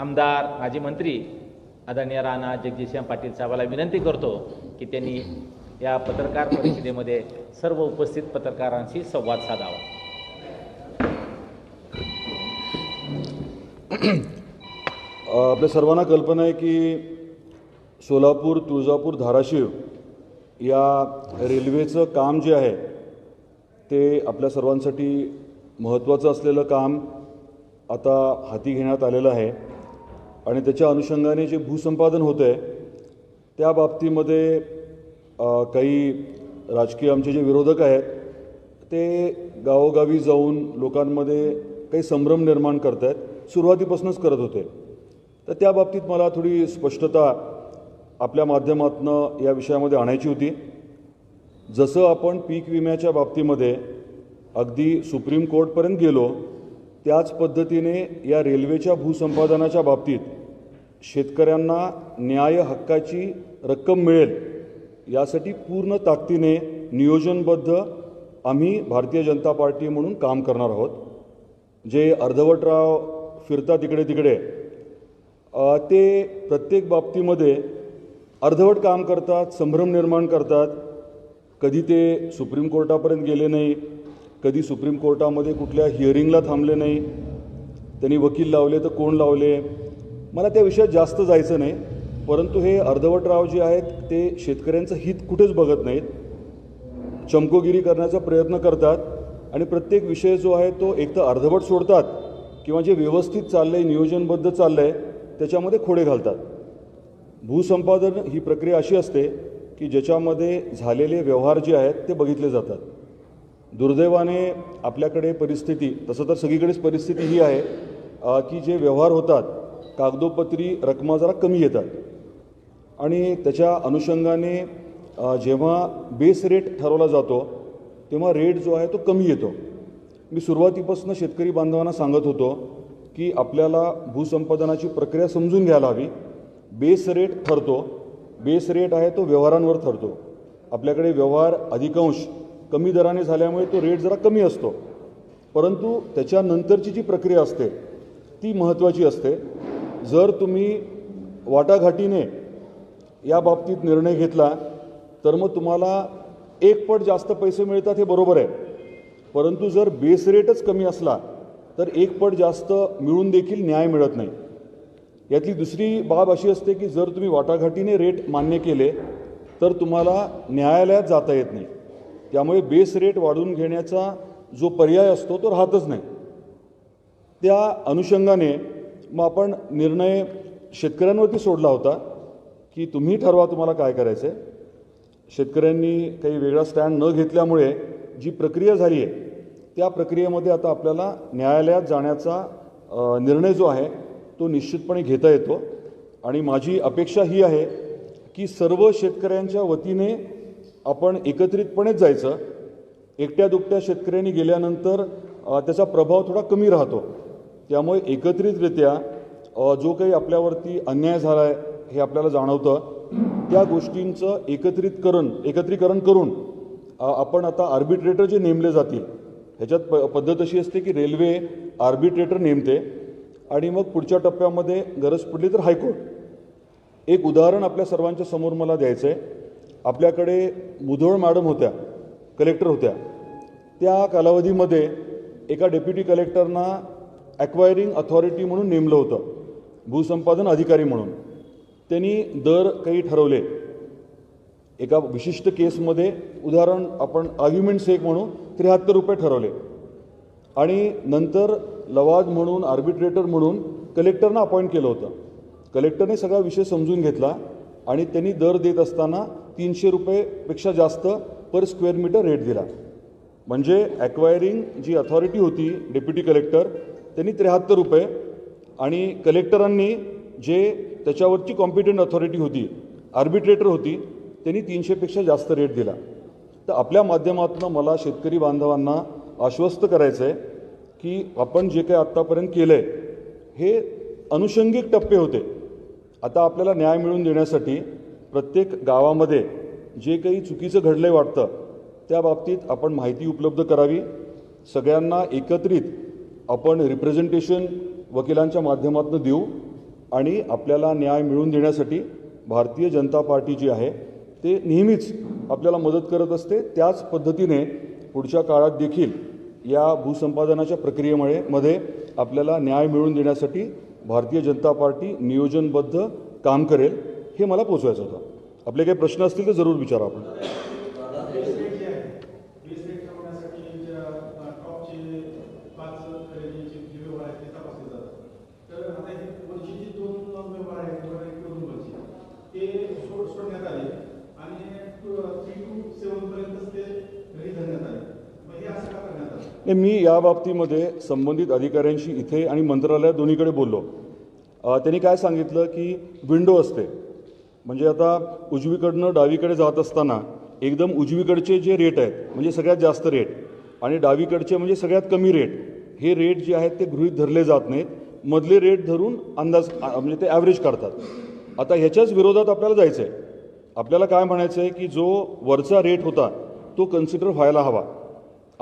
आमदार माजी मंत्री आदरणीय राणा जगदीशराम पाटील साहेबाला विनंती करतो की त्यांनी या पत्रकार परिषदेमध्ये सर्व उपस्थित पत्रकारांशी संवाद साधावा. आपल्या सर्वांना कल्पना आहे की सोलापूर तुळजापूर धाराशिव या रेल्वेचं काम जे आहे ते आपल्या सर्वांसाठी महत्त्वाचं असलेलं काम आता हाती घेण्यात आलेलं आहे. आणि त्याच्या अनुषंगाने जे भूसंपादन होतं आहे त्या बाबतीमध्ये काही राजकीय आमचे जे विरोधक आहेत ते गावोगावी जाऊन लोकांमध्ये काही संभ्रम निर्माण करत आहेत सुरुवातीपासूनच करत होते. तर त्या बाबतीत मला थोडी स्पष्टता आपल्या माध्यमातनं या विषयामध्ये आणायची होती. जसं आपण पीक विम्याच्या बाबतीमध्ये अगदी सुप्रीम कोर्टपर्यंत गेलो त्याच पद्धतीने या रेल्वेच्या भूसंपादनाच्या बाबतीत शेतकऱ्यांना न्याय हक्काची रक्कम मिळेल यासाठी पूर्ण ताकदीने नियोजनबद्ध आम्ही भारतीय जनता पार्टी म्हणून काम करणार आहोत. जे अर्धवटराव फिरतात इकडे तिकडे ते प्रत्येक बाबतीमध्ये अर्धवट काम करतात संभ्रम निर्माण करतात. कधी ते सुप्रीम कोर्टापर्यंत गेले नाही कधी सुप्रीम कोर्टामध्ये कुठल्या हिअरिंगला थांबले नाही. त्यांनी वकील लावले तर कोण लावले? मला त्या विषयात जास्त जायचं नाही परंतु हे अर्धवटराव जे आहेत ते शेतकऱ्यांचं हित कुठेच बघत नाहीत. चमकोगिरी करण्याचा प्रयत्न करतात आणि प्रत्येक विषय जो आहे तो एक तर अर्धवट सोडतात किंवा जे व्यवस्थित चाललं आहे नियोजनबद्ध चाललं आहे त्याच्यामध्ये खोडे घालतात. भूसंपादन ही प्रक्रिया अशी असते की ज्याच्यामध्ये झालेले व्यवहार जे आहेत ते बघितले जातात. दुर्दैवाने आपल्याकडे परिस्थिती तसं तर सगळीकडेच परिस्थिती ही आहे की जे व्यवहार होतात कागदोपत्री रकमा जरा कमी येतात. आणि त्याच्या अनुषंगाने जेव्हा बेस रेट ठरवला जातो तेव्हा रेट जो आहे तो कमी येतो. मी सुरुवातीपासून शेतकरी बांधवांना सांगत होतो की आपल्याला भूसंपादनाची प्रक्रिया समजून घ्यायला हवी. बेस रेट ठरतो. बेस रेट आहे तो व्यवहारांवर ठरतो. आपल्याकडे व्यवहार अधिकांश कमी दराने झाल्यामुळे तो रेट जरा कमी असतो. परंतु त्याच्यानंतरची जी प्रक्रिया असते ती महत्त्वाची असते. जर तुम्ही वाटाघाटीने या बाबतीत निर्णय घेतला तर मग तुम्हाला एक पट जास्त पैसे मिळतात हे बरोबर आहे. परंतु जर बेस रेटच कमी असला तर एक पट जास्त मिळून देखील न्याय मिळत नाही. यातली दुसरी बाब अशी असते की जर तुम्ही वाटाघाटीने रेट मान्य केले तर तुम्हाला न्यायालयात जाता येत नाही. त्यामुळे बेस रेट वाढवून घेण्याचा जो पर्याय असतो तो राहतच नाही. त्या अनुषंगाने मग आपण निर्णय शेतकऱ्यांवरती सोडला होता की तुम्ही ठरवा तुम्हाला काय करायचं आहे शेतकऱ्यांनी काही वेगळा स्टँड न घेतल्यामुळे जी प्रक्रिया झाली आहे त्या प्रक्रियेमध्ये आता आपल्याला न्यायालयात जाण्याचा निर्णय जो आहे तो निश्चितपणे घेता येतो. आणि माझी अपेक्षा ही आहे की सर्व शेतकऱ्यांच्या वतीने आपण एकत्रितपणेच जायचं. एकट्या दुकट्या शेतकऱ्यांनी गेल्यानंतर त्याचा प्रभाव थोडा कमी राहतो. त्यामुळे एकत्रितरित्या जो काही आपल्यावरती अन्याय झाला आहे हे आपल्याला जाणवतं. त्या गोष्टींचं एकत्रितकरण एकत्रीकरण करून आपण आता आर्बिट्रेटर जे नेमले जातील ह्याच्यात प पद्धत अशी असते की रेल्वे आर्बिट्रेटर नेमते आणि मग पुढच्या टप्प्यामध्ये गरज पडली तर हायकोर्ट. एक उदाहरण आपल्या सर्वांच्या समोर मला द्यायचं आहे आपल्याकडे मुधोळ मॅडम होत्या कलेक्टर होत्या. त्या कालावधीमध्ये एका डेप्युटी कलेक्टरना ॲक्वायरिंग अथॉरिटी म्हणून नेमलं होतं. भूसंपादन अधिकारी म्हणून. त्यांनी दर काही ठरवले. एका विशिष्ट केसमध्ये उदाहरण आपण आर्ग्युमेंट्स एक म्हणू त्र्याहत्तर रुपये ठरवले. आणि नंतर लवाद म्हणून आर्बिट्रेटर म्हणून कलेक्टरनं अपॉइंट केलं होतं. कलेक्टरने सगळा विषय समजून घेतला आणि त्यांनी दर देत असताना तीनशे रुपयेपेक्षा जास्त पर स्क्वेअर मीटर रेट दिला. म्हणजे ॲक्वायरिंग जी अथॉरिटी होती डेप्युटी कलेक्टर त्यांनी त्र्याहत्तर रुपये आणि कलेक्टरांनी जे त्याच्यावरची कॉम्पिटंट अथॉरिटी होती आर्बिट्रेटर होती त्यांनी तीनशेपेक्षा जास्त रेट दिला. तर आपल्या माध्यमातून मला शेतकरी बांधवांना आश्वस्त करायचं आहे की आपण जे काही आत्तापर्यंत केलं आहे हे अनुषंगिक टप्पे होते. आता आपल्याला न्याय मिळवून देण्यासाठी प्रत्येक गावामध्ये जे काही चुकीचं घडलं आहे वाटतं त्या बाबतीत आपण माहिती उपलब्ध करावी. सगळ्यांना एकत्रित आपण रिप्रेझेंटेशन वकिलांच्या माध्यमातून देऊ आणि आपल्याला न्याय मिळवून देण्यासाठी भारतीय जनता पार्टी जी आहे ते नेहमीच आपल्याला मदत करत असते. त्याच पद्धतीने पुढच्या काळात देखील या भूसंपादनाच्या प्रक्रियेमुळे मध्ये आपल्याला न्याय मिळवून देण्यासाठी भारतीय जनता पार्टी नियोजनबद्ध काम करेल हे मला पोचवायचं होतं. आपले काही प्रश्न असतील तर जरूर विचारा आपण वीस रेट ठरवण्यासाठी ज्या टॉपचे पाच खरेदीचे जे व्यवहार आहेत ते तपासले जातात तर आता हे वरचे जे दोन व्यवहार आहेत किंवा एक दोन वरचे ते सोड सोडण्यात आले आणि थ्री टू सेवन पर्यंतच ते घरी धरण्यात आले मग हे असं का करण्यात आलं नाही मी या बाबतीमध्ये संबंधित अधिकाऱ्यांशी इथे आणि मंत्रालयात दोन्हीकडे बोललो. त्यांनी काय सांगितलं की विंडो असते. म्हणजे आता उजवीकडनं डावीकडे जात असताना एकदम उजवीकडचे जे रेट आहेत म्हणजे सगळ्यात जास्त रेट आणि डावीकडचे म्हणजे सगळ्यात कमी रेट हे रेट जे आहेत ते गृहीत धरले जात नाहीत. मधले रेट धरून अंदाज म्हणजे ते ॲव्हरेज काढतात. आता ह्याच्याच विरोधात आपल्याला जायचं आहे आपल्याला काय म्हणायचं आहे की जो वरचा रेट होता तो कन्सिडर व्हायला हवा.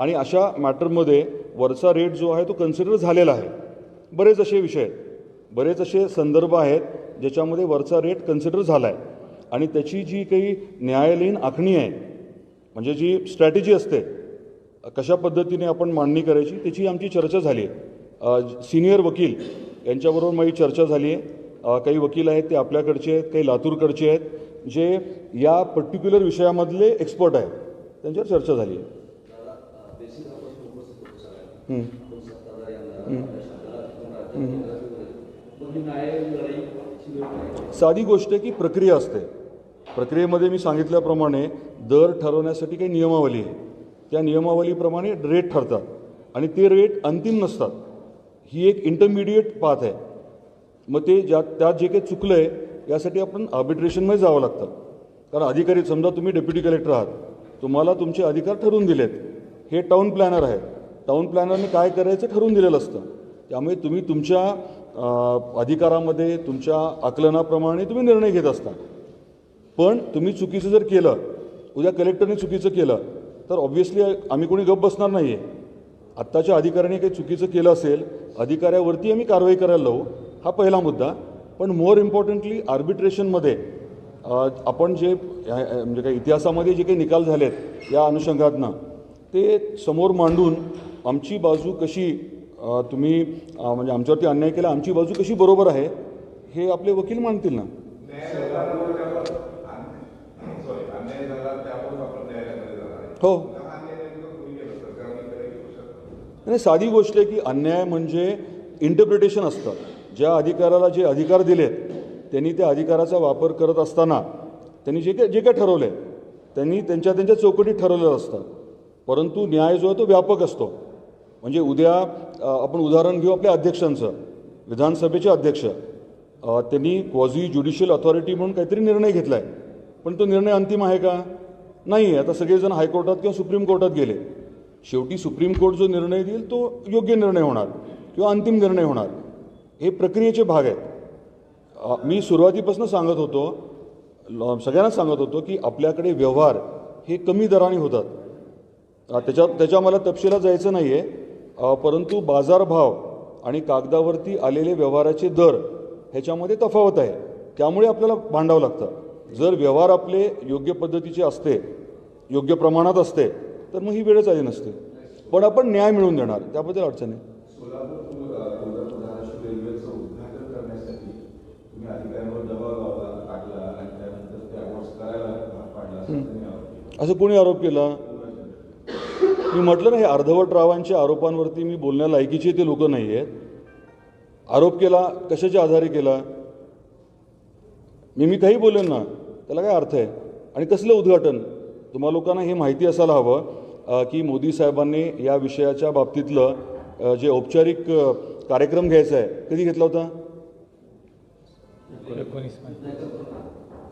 आणि अशा मॅटरमध्ये वरचा रेट जो आहे तो कन्सिडर झालेला आहे. बरेच असे विषय आहेत. बरेच असे संदर्भ आहेत ज्याच्यामध्ये वरचा रेट कन्सिडर झाला आहे आणि त्याची जी काही न्यायालयीन आखणी आहे म्हणजे जी स्ट्रॅटेजी असते कशा पद्धतीने आपण मांडणी करायची त्याची आमची चर्चा झाली आहे. सिनियर वकील यांच्याबरोबर माझी चर्चा झाली आहे. काही वकील आहेत ते आपल्याकडचे आहेत काही लातूरकडचे आहेत जे या पर्टिक्युलर विषयामधले एक्सपर्ट आहेत. त्यांच्यावर चर्चा झाली आहे. साधी गोष्ट आहे की प्रक्रिया असते. प्रक्रियेमध्ये मी सांगितल्याप्रमाणे दर ठरवण्यासाठी काही नियमावली आहे. त्या नियमावलीप्रमाणे रेट ठरतात आणि ते रेट अंतिम नसतात. ही एक इंटरमिडिएट पाथ आहे. मग ते ज्या त्यात जे काही चुकलं आहे यासाठी आपण आर्बिट्रेशनमध्ये जावं लागतं. कारण अधिकारी समजा तुम्ही डेप्युटी कलेक्टर आहात तुम्हाला तुमचे अधिकार ठरवून दिलेत. हे टाऊन प्लॅनर आहे टाऊन प्लॅनरने काय करायचं ठरवून दिलेलं असतं. त्यामुळे तुम्ही तुमच्या अधिकारामध्ये तुमच्या आकलनाप्रमाणे तुम्ही निर्णय घेत असता. पण तुम्ही चुकीचं जर केलं उद्या कलेक्टरने चुकीचं केलं तर ऑब्व्हियसली आम्ही कोणी गप्प बसणार नाही आहे आत्ताच्या अधिकाऱ्याने काही चुकीचं केलं असेल अधिकाऱ्यावरती आम्ही कारवाई करायला लावू हा पहिला मुद्दा. पण मोर इम्पॉर्टंटली आर्बिट्रेशनमध्ये आपण जे म्हणजे काही इतिहासामध्ये जे काही निकाल झालेत या अनुषंगातनं ते समोर मांडून आमची बाजू कशी तुम्ही म्हणजे आमच्यावरती अन्याय केला आमची बाजू कशी बरोबर आहे हे आपले वकील मानतील ना? हो. हा? आणि साधी गोष्ट आहे की अन्याय म्हणजे इंटरप्रिटेशन असतं. ज्या अधिकाराला जे अधिकार दिलेत त्यांनी त्या अधिकाराचा वापर करत असताना त्यांनी जे काय जे काय ठरवलं आहे त्यांनी त्यांच्या त्यांच्या चौकटीत ठरवलेलं असतं. परंतु न्याय जो आहे तो व्यापक असतो. म्हणजे उद्या आपण उदाहरण घेऊ आपल्या अध्यक्षांचं. विधानसभेचे अध्यक्ष. त्यांनी क्वॉझी ज्युडिशियल अथॉरिटी म्हणून काहीतरी निर्णय घेतला आहे पण तो निर्णय अंतिम आहे का? नाही आहे आता सगळेजण हायकोर्टात किंवा सुप्रीम कोर्टात गेले. शेवटी सुप्रीम कोर्ट जो निर्णय देईल तो योग्य निर्णय होणार किंवा अंतिम निर्णय होणार. हे प्रक्रियेचे भाग आहेत. मी सुरुवातीपासून सांगत होतो ल- सगळ्यांना सांगत होतो की आपल्याकडे व्यवहार हे कमी दराने होतात. त्याच्या त्याच्या मला तपशिलात जायचं नाही आहे परंतु बाजारभाव आणि कागदावरती आलेले व्यवहाराचे दर ह्याच्यामध्ये तफावत आहे. त्यामुळे आपल्याला भांडावं लागतं. जर व्यवहार आपले योग्य पद्धतीचे असते योग्य प्रमाणात असते तर मग ही वेळच आली नसते. पण आपण न्याय मिळवून देणार त्याबद्दल अडचण आहे. असं कोणी आरोप केला? मी म्हटलं ना हे अर्धवट रावांच्या आरोपांवरती मी बोलण्या लायकीचे ते लोक नाही आहेत आरोप केला कशाच्या आधारे केला? मी मी काही बोलेन ना त्याला काय अर्थ आहे? आणि कसलं उद्घाटन? तुम्हा लोकांना हे माहिती असायला हवं की मोदी साहेबांनी या विषयाच्या बाबतीतलं जे औपचारिक कार्यक्रम घ्यायचा आहे कधी घेतला होता?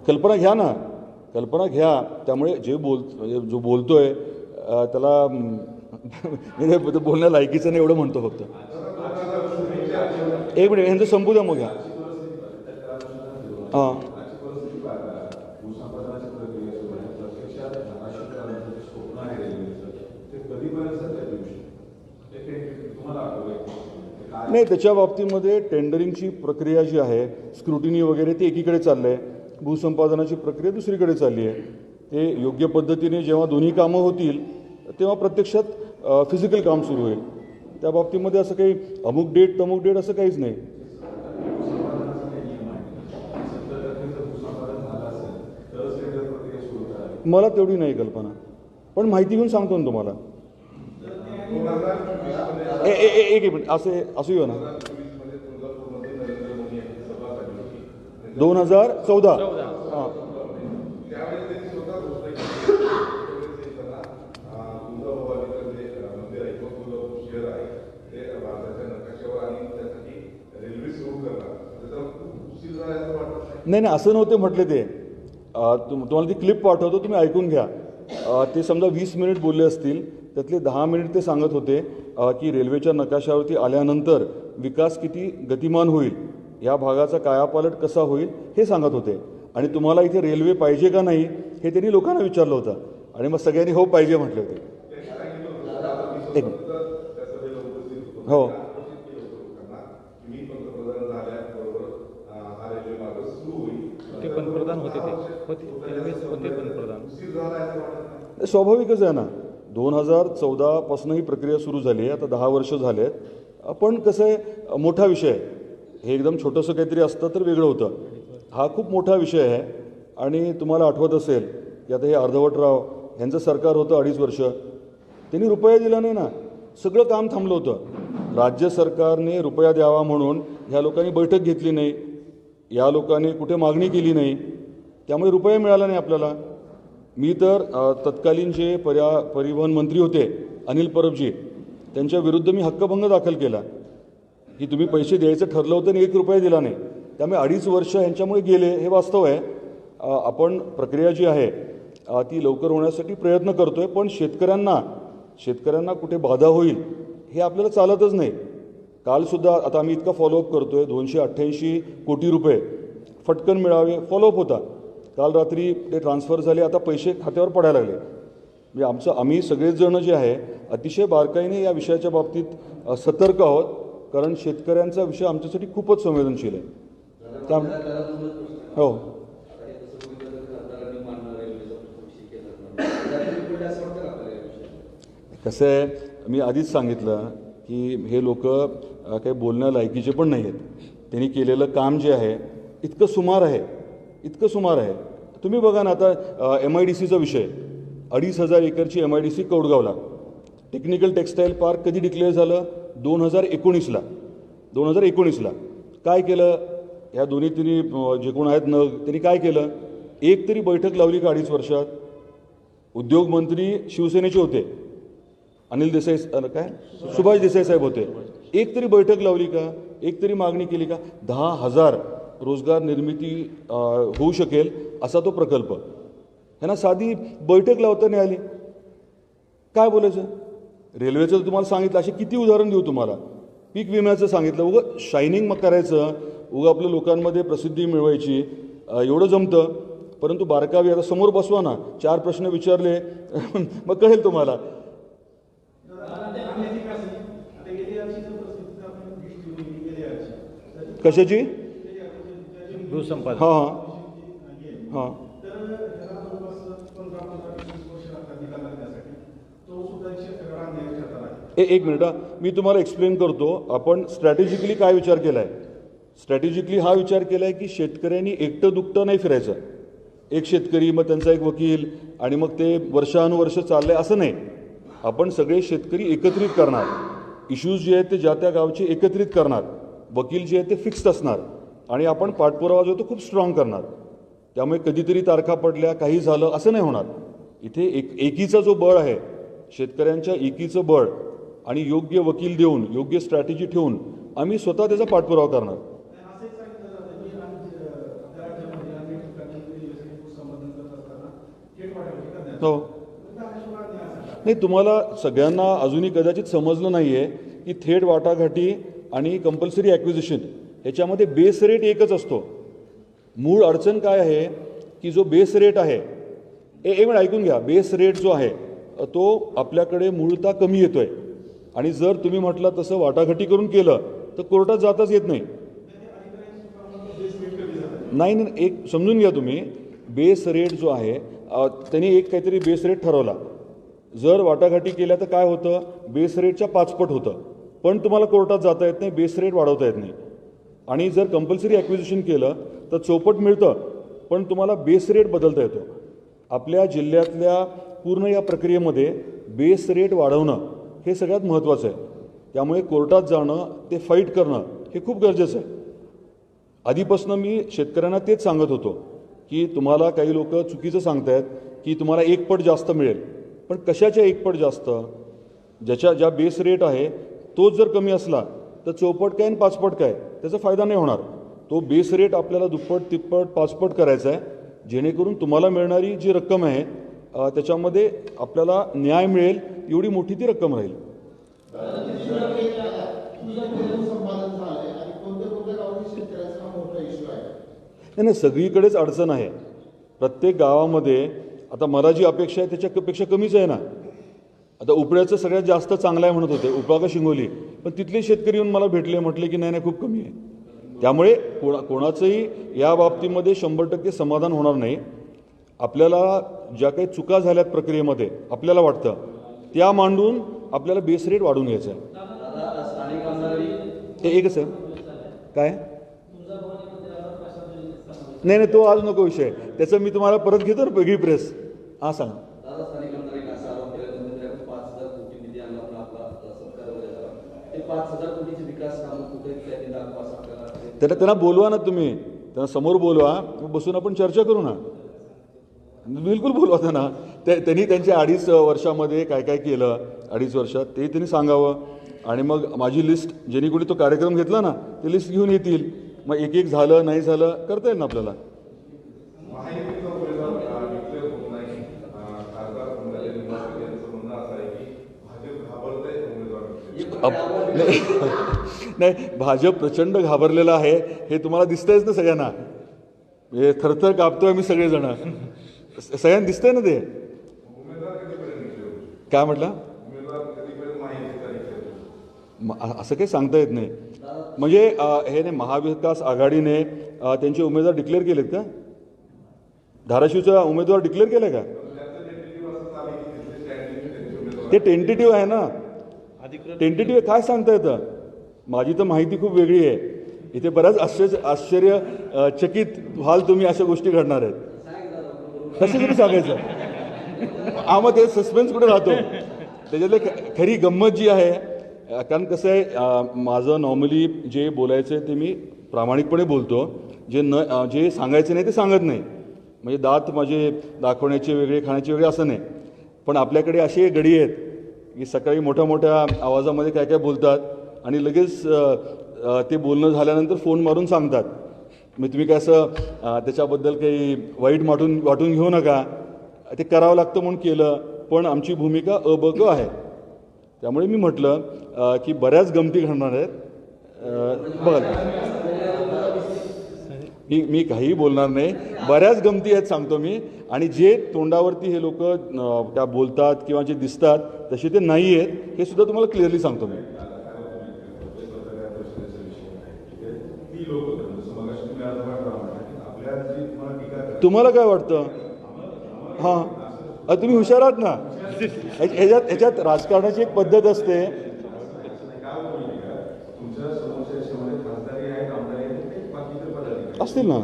कल्पना घ्या ना. कल्पना घ्या. त्यामुळे जे बोल म्हणजे जो बोलतोय त्याला म्हणजे बोलण्या लायकीचं नाही एवढं म्हणतो फक्त. एक मिनिट यांचं संपू द्या मग घ्या हां. नाही त्याच्या बाबतीमध्ये टेंडरिंगची प्रक्रिया जी आहे स्क्रुटिनी वगैरे ती एकीकडे चाललं आहे भूसंपादनाची प्रक्रिया दुसरीकडे चालली आहे ते योग्य पद्धतीने जेव्हा दोन्ही कामं होतील तेव्हा प्रत्यक्षात फिजिकल काम सुरू होईल. त्या बाबतीमध्ये असं काही अमुक डेट तमुक डेट असं काहीच नाही. मला तेवढी नाही कल्पना. पण माहिती घेऊन सांगतो ना तुम्हाला. ए- ए- ए- एक मिनिट. असे असू येऊ ना. दोन हजार चौदा हां नाही नाही असं नव्हते म्हटले ते. तुम तुम्हाला ती क्लिप पाठवतो तुम्ही ऐकून घ्या. ते समजा वीस मिनिट बोलले असतील त्यातले दहा मिनिट ते सांगत होते की रेल्वेच्या नकाशावरती आल्यानंतर विकास किती गतिमान होईल या भागाचा कायापालट कसा होईल हे सांगत होते. आणि तुम्हाला इथे रेल्वे पाहिजे का नाही हे त्यांनी लोकांना विचारलं होतं. आणि मग सगळ्यांनी हो पाहिजे म्हटले होते. एक. हो ते पंतप्रधान होते ते. होते. त्यावेळेस होते पंतप्रधान स्वाभाविकच आहे ना. दोन हजार चौदापासून ही प्रक्रिया सुरू झाली आहे. आता दहा वर्ष झाले आहेत पण कसं आहे मोठा विषय हे एकदम छोटंसं काहीतरी असतं तर वेगळं होतं. हा खूप मोठा विषय आहे. आणि तुम्हाला आठवत असेल की आता हे अर्धवटराव यांचं सरकार होतं अडीच वर्ष. त्यांनी रुपया दिला नाही ना. सगळं काम थांबलं होतं. राज्य सरकारने रुपया द्यावा म्हणून ह्या लोकांनी बैठक घेतली नाही. या लोकांनी कुठे मागणी केली नाही. त्यामुळे रुपये मिळाला नाही आपल्याला. मी तर तत्कालीन जे पर्या परिवहन मंत्री होते अनिल परबजी त्यांच्या विरुद्ध मी हक्कभंग दाखल केला. की तुम्ही पैसे द्यायचं ठरलं होतं आणि एक रुपया दिला नाही. त्यामुळे अडीच वर्ष ह्यांच्यामुळे गेले हे वास्तव आहे. आपण प्रक्रिया जी आहे ती लवकर होण्यासाठी प्रयत्न करतोय पण शेतकऱ्यांना शेतकऱ्यांना कुठे बाधा होईल हे आपल्याला चालतच नाही. कालसुद्धा आता आम्ही इतका फॉलोअप करतोय दोनशे अठ्ठ्याऐंशी कोटी रुपये फटकन मिळावे फॉलोअप होता. काल रात्री ते ट्रान्सफर झाले आता पैसे खात्यावर पडायला लागले. म्हणजे आमचं आम्ही सगळेच जे आहे अतिशय बारकाईने या विषयाच्या बाबतीत सतर्क आहोत. कारण शेतकऱ्यांचा विषय आमच्यासाठी खूपच संवेदनशील आहे. त्या हो. कसं आहे मी आधीच सांगितलं की हे लोक काही बोलण्या लायकीचे पण नाही आहेत त्यांनी केलेलं काम जे आहे इतकं सुमार आहे इतकं सुमार आहे. तुम्ही बघा ना आता एम आय डी सीचा विषय. अडीच हजार एकरची एम आय डी सी कौडगावला. टेक्निकल टेक्स्टाईल पार्क कधी डिक्लेअर झालं? दोन हजार एकोणीसला. दोन हजार एकोणीसला. काय केलं? ह्या दोन्ही तिन्ही जे कोण आहेत नग त्यांनी काय केलं? एक तरी बैठक लावली का अडीच वर्षात? उद्योगमंत्री शिवसेनेचे होते. अनिल देसाई काय? सुभाष देसाई साहेब होते. एक तरी बैठक लावली का? एक तरी मागणी केली का? दहा हजार. रोजगार निर्मिती होऊ शकेल असा तो प्रकल्प. ह्यांना साधी बैठक लावता नाही आली. काय बोलायचं? रेल्वेचं तुम्हाला सांगितलं असे किती उदाहरण देऊ तुम्हाला. पीक विम्याचं सांगितलं उगं शायनिंग मग करायचं उगं आपल्या लोकांमध्ये प्रसिद्धी मिळवायची एवढं जमतं. परंतु बारकावी आता समोर बसवा ना चार प्रश्न विचारले मग कळेल तुम्हाला. कशाची? भूसंपादन. हां हां. हां. ए एक मिनिट हा. मी तुम्हाला एक्सप्लेन करतो. आपण स्ट्रॅटेजिकली काय विचार केला आहे स्ट्रॅटेजिकली हा विचार केला आहे की शेतकऱ्यांनी एकटं दुकटं नाही फिरायचं. एक शेतकरी मग त्यांचा एक वकील आणि मग ते वर्षानुवर्ष चाललंय असं नाही. आपण सगळे शेतकरी एकत्रित करणार. इश्यूज जे आहेत ते ज्या त्या गावचे एकत्रित करणार. वकील जे आहेत ते फिक्स्ड असणार. आणि आपण पाठपुरावा जो तो खूप स्ट्रॉंग करणार. त्यामुळे कधीतरी तारखा पडल्या काही झालं असं नाही होणार. इथे एक एकीचा जो बळ आहे शेतकऱ्यांच्या एकीचं बळ आणि योग्य वकील देऊन योग्य स्ट्रॅटेजी ठेवून आम्ही स्वतः त्याचा पाठपुरावा करणार. हो. नाही तुम्हाला सगळ्यांना अजूनही कदाचित समजलं नाही आहे की थेट वाटाघाटी आणि कंपल्सरी ॲक्विजिशन ह्याच्यामध्ये बेस रेट एकच असतो. मूळ अडचण काय आहे? की जो बेस रेट आहे ए एक मिनिट ऐकून घ्या. बेस रेट जो आहे तो आपल्याकडे मूळतः कमी येतोय. आणि जर तुम्ही म्हटलं तसं वाटाघाटी करून केलं तर कोर्टात जाताच येत नाही. नाही नाही एक समजून घ्या तुम्ही. बेस रेट जो आहे त्यांनी एक काहीतरी बेस रेट ठरवला. जर वाटाघाटी केल्या तर काय होतं? बेस रेटच्या पाचपट होतं. पण तुम्हाला कोर्टात जाता येत नाही बेस रेट वाढवता येत नाही. आणि जर कंपल्सरी ॲक्विजिशन केलं तर चौपट मिळतं पण तुम्हाला बेस रेट बदलता येतो. आपल्या जिल्ह्यातल्या पूर्ण या प्रक्रियेमध्ये बेस रेट वाढवणं हे सगळ्यात महत्त्वाचं आहे. त्यामुळे कोर्टात जाणं ते फाईट करणं हे खूप गरजेचं आहे. आधीपासून मी शेतकऱ्यांना तेच सांगत होतो की तुम्हाला काही लोक चुकीचं सांगतायत की तुम्हाला एक पट जास्त मिळेल. पण कशाच्या एक पट जास्त? ज्याच्या ज्या बेस रेट आहे तोच जर कमी असला तर चौपट काय आणि पाचपट काय? त्याचा फायदा नाही होणार. तो बेस रेट आपल्याला दुप्पट तिप्पट पाचपट करायचा आहे. जेणेकरून तुम्हाला मिळणारी जी रक्कम आहे त्याच्यामध्ये आपल्याला न्याय मिळेल एवढी मोठी ती रक्कम राहील. नाही नाही सगळीकडेच अडचण आहे. प्रत्येक गावामध्ये आता मला जी अपेक्षा आहे त्याच्यापेक्षा कमीच आहे ना. आता उपड्याचं सगळ्यात जास्त चांगलं आहे म्हणत होते उपळा का शिंगोली. पण तिथले शेतकरी येऊन मला भेटले म्हटले की नाही नाही खूप कमी आहे. त्यामुळे कोणा कोणाचंही या बाबतीमध्ये शंभर टक्के समाधान होणार नाही. आपल्याला ज्या काही चुका झाल्यात प्रक्रियेमध्ये आपल्याला वाटतं त्या मांडून आपल्याला बेस रेट वाढून घ्यायचं आहे. एकच आहे. काय? नाही नाही तो आज नको विषय त्याचं मी तुम्हाला परत घेतो ना वेगळी प्रेस. हां सांगा दादा स्थानिक आमदार एक असा आरोप केला तुम्ही त्याकडे पाच हजार कोटी निधी आणला पण आपला सत्कार वगैरे झाला ते पाच हजार कोटीचे विकास कामं कुठे आहेत त्यांनी दाखवा असं आपल्याला त्यांना त्यांना बोलवा ना तुम्ही. त्यांना समोर बोलवा. बसून आपण चर्चा करू ना. बिलकुल बोलवा त्यांना. ते त्यांनी त्यांच्या अडीच वर्षामध्ये काय काय केलं? अडीच वर्षात ते त्यांनी सांगावं. आणि मग माझी लिस्ट ज्यांनी कोणी तो कार्यक्रम घेतला ना ते लिस्ट घेऊन येतील. मग एक एक झालं नाही झालं करता येईल ना आपल्याला महायुतीचा उमेदवार डिक्लेअर होत नाही अं, खासदार कोंडाले निंबाळकर यांचं म्हणणं असं आहे की भाजप घाबरतंय उमेदवार अप- नाही. नाही, भाजप प्रचंड घाबरलेला आहे हे तुम्हाला दिसतंयच ना सगळ्यांना. हे थरथर कापतोय मी सगळेजण. सगळ्यांना दिसतंय ना ते? काय म्हटलं? म- असं काही सांगता येत नाही. म्हणजे हे नाही महाविकास आघाडीने त्यांचे उमेदवार डिक्लेअर केलेत का? धाराशिवचा उमेदवार डिक्लेअर केलाय का? ते टेंटेटिव्ह आहे ना. टेंटेटिव्ह काय सांगता येतं? माझी तर माहिती खूप वेगळी आहे. इथे बऱ्याच आश्चर्य आश्चर्य चकित व्हाल तुम्ही अशा गोष्टी घडणार आहेत. कसं तरी सांगायचं? आम्हा मग ते सस्पेन्स कुठे राहतो? त्याच्यातले ख- खरी गंमत जी आहे कारण कसं आहे माझं नॉर्मली जे बोलायचं आहे ते मी प्रामाणिकपणे बोलतो. जे न जे सांगायचं नाही ते सांगत नाही. म्हणजे दात माझे दाखवण्याचे वेगळे खाण्याचे वेगळे असं नाही. पण आपल्याकडे असे गडी आहेत की सकाळी मोठ्या मोठ्या आवाजामध्ये काय काय बोलतात आणि लगेच ते बोलणं झाल्यानंतर फोन मारून सांगतात. मग तुम्ही काय असं त्याच्याबद्दल काही वाईट वाटून वाटून घेऊ नका. ते करावं लागतं म्हणून केलं पण आमची भूमिका अ आहे. त्यामुळे मी म्हटलं की बऱ्याच गमती घडणार आहेत. बघा. मी मी काहीही बोलणार नाही. बऱ्याच गमती आहेत सांगतो मी. आणि जे तोंडावरती हे लोक त्या बोलतात किंवा जे दिसतात तसे ते नाही आहेत हे सुद्धा तुम्हाला क्लिअरली सांगतो मी. तुम्हाला काय वाटतं? हां. तुम्ही हुशार आहात ना? ह्या- ह्याच्यात ह्याच्यात राजकारणाची एक पद्धत असते काय होतं माहिती का तुमच्या समोरच्या याच्यामध्ये खासदारी आहेत आमदारी आहेत काही बाकीचे पदाधिकारी असतील ना मला वाटतं कुणाला म्हणायचं सांग म्हणजे आम्हाला असतील ना?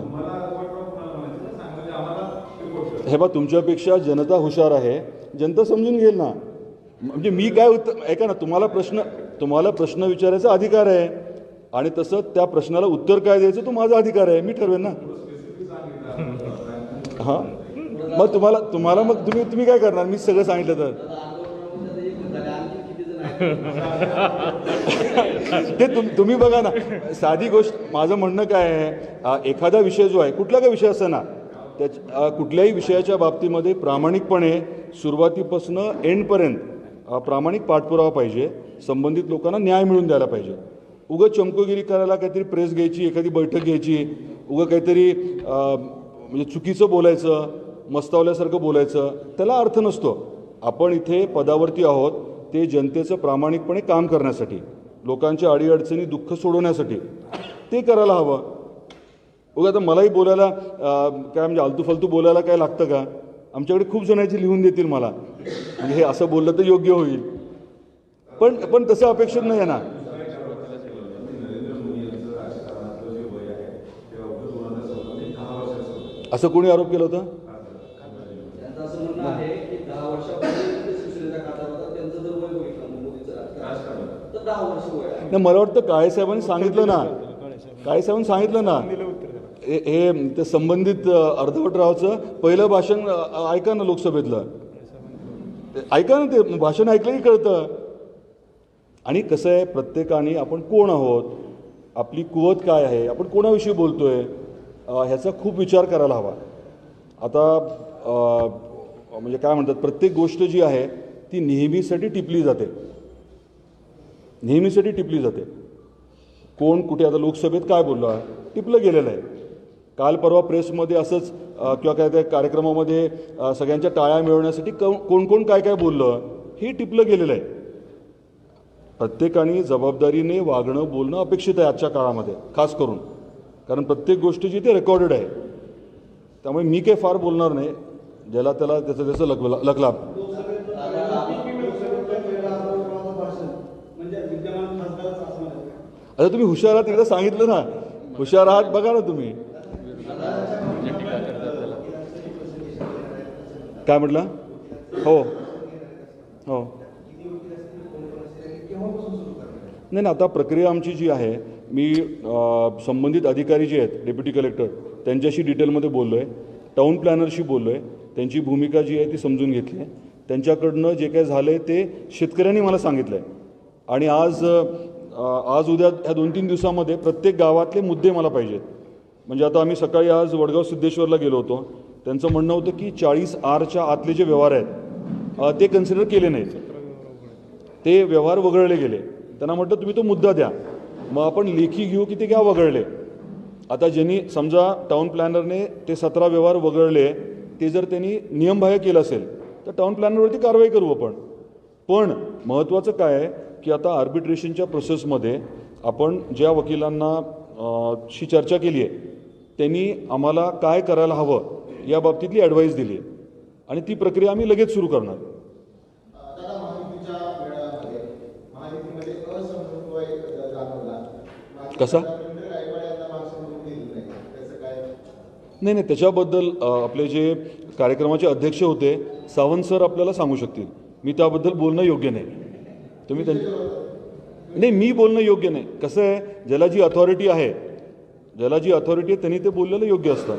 हे बा तुमच्यापेक्षा जनता हुशार आहे. जनता समजून घेईल ना. म्हणजे मी काय उत्तर ऐका ना तुम्हाला प्रश्न तुम्हाला प्रश्न विचारायचा अधिकार आहे. आणि तसं त्या प्रश्नाला उत्तर काय द्यायचं तो माझा अधिकार आहे. मी ठरवेन ना. हां? मग तुम्हाला तुम्हाला मग तुम्ही तुम्ही काय करणार? मी सगळं सांगितलं तर आणखी किती जण आहेत ते तुम तुम्ही बघा ना साधी गोष्ट माझं म्हणणं काय आहे एखादा विषय जो आहे कुठला का विषय असं ना त्या कुठल्याही विषयाच्या बाबतीमध्ये प्रामाणिकपणे सुरुवातीपासून एंडपर्यंत प्रामाणिक पाठपुरावा पाहिजे संबंधित लोकांना न्याय मिळून द्यायला पाहिजे. उगं चमकोगिरी करायला काहीतरी प्रेस घ्यायची एखादी बैठक घ्यायची उगं काहीतरी म्हणजे चुकीचं बोलायचं मस्तावल्यासारखं बोलायचं त्याला अर्थ नसतो. आपण इथे पदावरती आहोत ते जनतेचं प्रामाणिकपणे काम करण्यासाठी लोकांच्या अडीअडचणी दुःख सोडवण्यासाठी ते करायला हवं. उगा आता मलाही बोलायला काय म्हणजे आलतू फालतू बोलायला काय लागतं का? आमच्याकडे खूप जणांची लिहून देतील मला. म्हणजे हे असं बोललं तर योग्य होईल. पण पण तसं अपेक्षित नाही आहे ना. असं कोणी आरोप केला होता त्यांचं असं म्हणणं आहे की दहा वर्षापूर्वी ते शिवसेनेचा खासदार होता त्यांचं जर वय बघितलं मोदीचं राजकारण तर दहा वर्ष वय आहे नाही मला वाटतं काळेसाहेबांनी सांगितलं ना. काळेसाहेबांनी सांगितलं ना. हे ते संबंधित अर्धवटरावचं पहिलं भाषण ऐका ना लोकसभेतलं. ते ऐका ना ते भाषण ऐकलं की कळतं. आणि कसं आहे प्रत्येकाने आपण कोण आहोत? आपली कुवत काय आहे? आपण कोणाविषयी बोलतोय? अ, ह्याचा खूप विचार करायला हवा. आता म्हणजे काय म्हणतात प्रत्येक गोष्ट जी आहे ती नेहमीसाठी टिपली जाते. नेहमीसाठी टिपली जाते. कोण कुठे आता लोकसभेत काय बोललं? टिपलं गेलेलं आहे. काल परवा प्रेसमध्ये असंच किंवा काय त्या कार्यक्रमामध्ये सगळ्यांच्या टाळ्या मिळवण्यासाठी क- कोण कोण काय काय बोललं हे टिपलं गेलेलं आहे. प्रत्येकाने जबाबदारीने वागणं बोलणं अपेक्षित आहे आजच्या काळामध्ये खास करून. कारण प्रत्येक गोष्टीची जी ते रेकॉर्डेड आहे. त्यामुळे मी काही फार बोलणार नाही. ज्याला त्याला त्याचं त्याचं लग लकलाभ म्हणजे विद्यमान खासदारच असं म्हणायचं आता तुम्ही हुशार आहात एकदा सांगितलं ना. हुशार आहात बघा ना तुम्ही. काय म्हटलं? हो. हो. नाही ना आता प्रक्रिया आमची जी आहे मी संबंधित अधिकारी जे आहेत डेप्युटी कलेक्टर त्यांच्याशी डिटेलमध्ये बोललो आहे टाऊन प्लॅनरशी बोललो आहे त्यांची भूमिका जी आहे ती समजून घेतली आहे. त्यांच्याकडनं जे काय झालं आहे ते शेतकऱ्यांनी मला सांगितलं आहे आणि आज आज उद्या ह्या दोन तीन दिवसामध्ये प्रत्येक गावातले मुद्दे मला पाहिजेत. म्हणजे आता आम्ही सकाळी आज वडगाव सिद्धेश्वरला गेलो होतो. त्यांचं म्हणणं होतं की चाळीस आरच्या आतले जे व्यवहार आहेत ते कन्सिडर केले नाहीत. ते व्यवहार वगळले गेले. त्यांना म्हटलं तुम्ही तो मुद्दा द्या. मग आपण लेखी घेऊ की ते घ्या वगळले. आता ज्यांनी समजा टाऊन प्लॅनरने ते सतरा व्यवहार वगळले ते जर त्यांनी नियमबाह्य केलं असेल तर टाऊन प्लॅनरवरती कारवाई करू आपण. पण महत्त्वाचं काय आहे की आता आर्बिट्रेशनच्या प्रोसेसमध्ये आपण ज्या वकिलांना शी चर्चा केली आहे त्यांनी आम्हाला काय करायला हवं या बाबतीतली ॲडवाईस दिली आहे. आणि ती प्रक्रिया आम्ही लगेच सुरू करणार. कसा? नाही. नाही त्याच्याबद्दल आपले जे कार्यक्रमाचे अध्यक्ष होते सावंत सर आपल्याला सांगू शकतील. मी त्याबद्दल बोलणं योग्य नाही. तुम्ही त्यांनी नाही मी बोलणं योग्य नाही. कसं आहे ज्याला जी अथॉरिटी आहे ज्याला जी अथॉरिटी आहे त्यांनी ते बोललेलं योग्य असतं.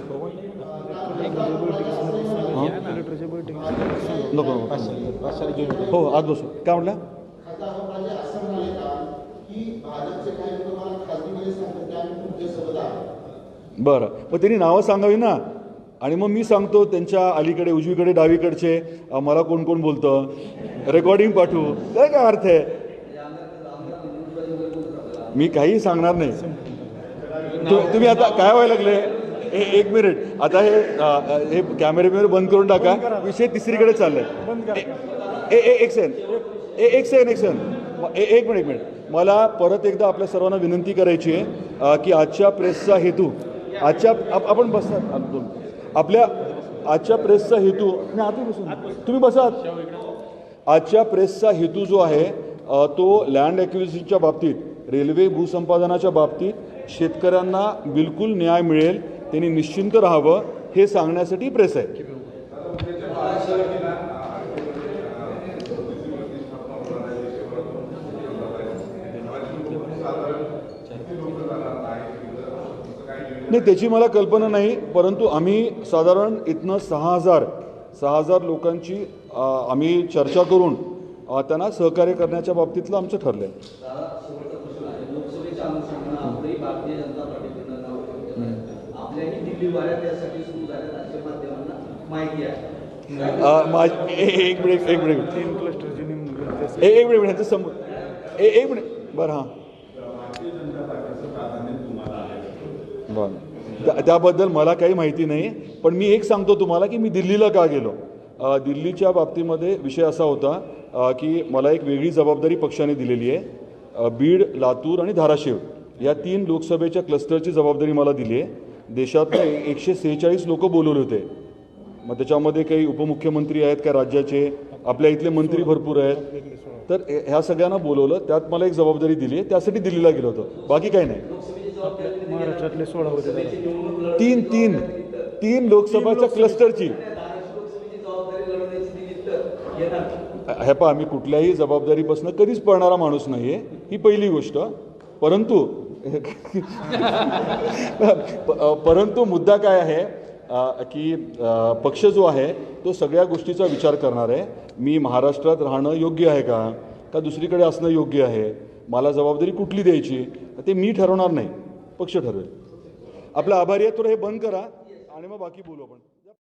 नको. हो आज बसू. काय म्हटलं? बरं. मग त्यांनी नावं सांगावी ना. आणि मग मी सांगतो त्यांच्या अलीकडे उजवीकडे डावीकडचे मला कोण कोण बोलतं? रेकॉर्डिंग पाठवू. काय काय अर्थ आहे? मी काही सांगणार नाही. तु- तुम्ही आता काय व्हायला लागले? ए- एक मिनिट. आता हे हे कॅमेरे बिमेरे बंद करून टाका. विषय तिसरीकडे चाललाय. ए ए- एक सेकंड ए एक सेकंड एक ए- एक मिनिट एक मिनिट. मला परत एकदा आपल्या सर्वांना विनंती करायची आहे की आजच्या प्रेसचा हेतू आजच्या आप- आपण बसता आप- दोन. आपल्या आजच्या प्रेसचा हेतू बसून तुम्ही बसात आजच्या प्रेसचा हेतू जो आहे तो लँड ॲक्विजिशनच्या बाबतीत रेल्वे भूसंपादनाच्या बाबतीत शेतकऱ्यांना बिलकुल न्याय मिळेल त्यांनी निश्चिंत राहावं हे सांगण्यासाठी प्रेस आहे. नाही त्याची मला कल्पना नाही परंतु आम्ही साधारण इथनं सहा हजार सहा हजार लोकांची आम्ही चर्चा करून त्यांना सहकार्य करण्याच्या बाबतीतलं आमचं ठरलं आहे एक मिनिट एक मिनिट. एक मिनिट ह्याचं समोर एक मिनिट बरं हां भारतीय जनता पार्टीचं प्राधान्य तुम्हाला आहे बरं. त्या- त्याबद्दल मला काही माहिती नाही पण मी एक सांगतो तुम्हाला की मी दिल्लीला का गेलो? दिल्लीच्या बाबतीमध्ये विषय असा होता की मला एक वेगळी जबाबदारी पक्षाने दिलेली आहे. बीड लातूर आणि धाराशिव या तीन लोकसभेच्या क्लस्टरची जबाबदारी मला दिली आहे. देशातले एकशे सेहेचाळीस लोक बोलवले होते. मग त्याच्यामध्ये काही उपमुख्यमंत्री आहेत काय राज्याचे आपल्या इथले मंत्री भरपूर आहेत. तर ह्या सगळ्यांना बोलवलं त्यात मला एक जबाबदारी दिली आहे त्यासाठी दिल्लीला गेलो होतो. बाकी काही नाही. महाराष्ट्रातले सोळा होते तीन तीन तीन लोकसभाच्या क्लस्टरची हे पहा मी कुठल्याही जबाबदारीपासून कधीच पळणारा माणूस नाही आहे ही पहिली गोष्ट. परंतु परंतु मुद्दा काय आहे की पक्ष जो आहे तो सगळ्या गोष्टीचा विचार करणार आहे. मी महाराष्ट्रात राहणं योग्य आहे का? का दुसरीकडे असणं योग्य आहे? मला जबाबदारी कुठली द्यायची? ते मी ठरवणार नाही. पक्ष ठरवेल. आपलं आभारी आहे थोडं हे बंद करा आणि मग बाकी बोलू आपण.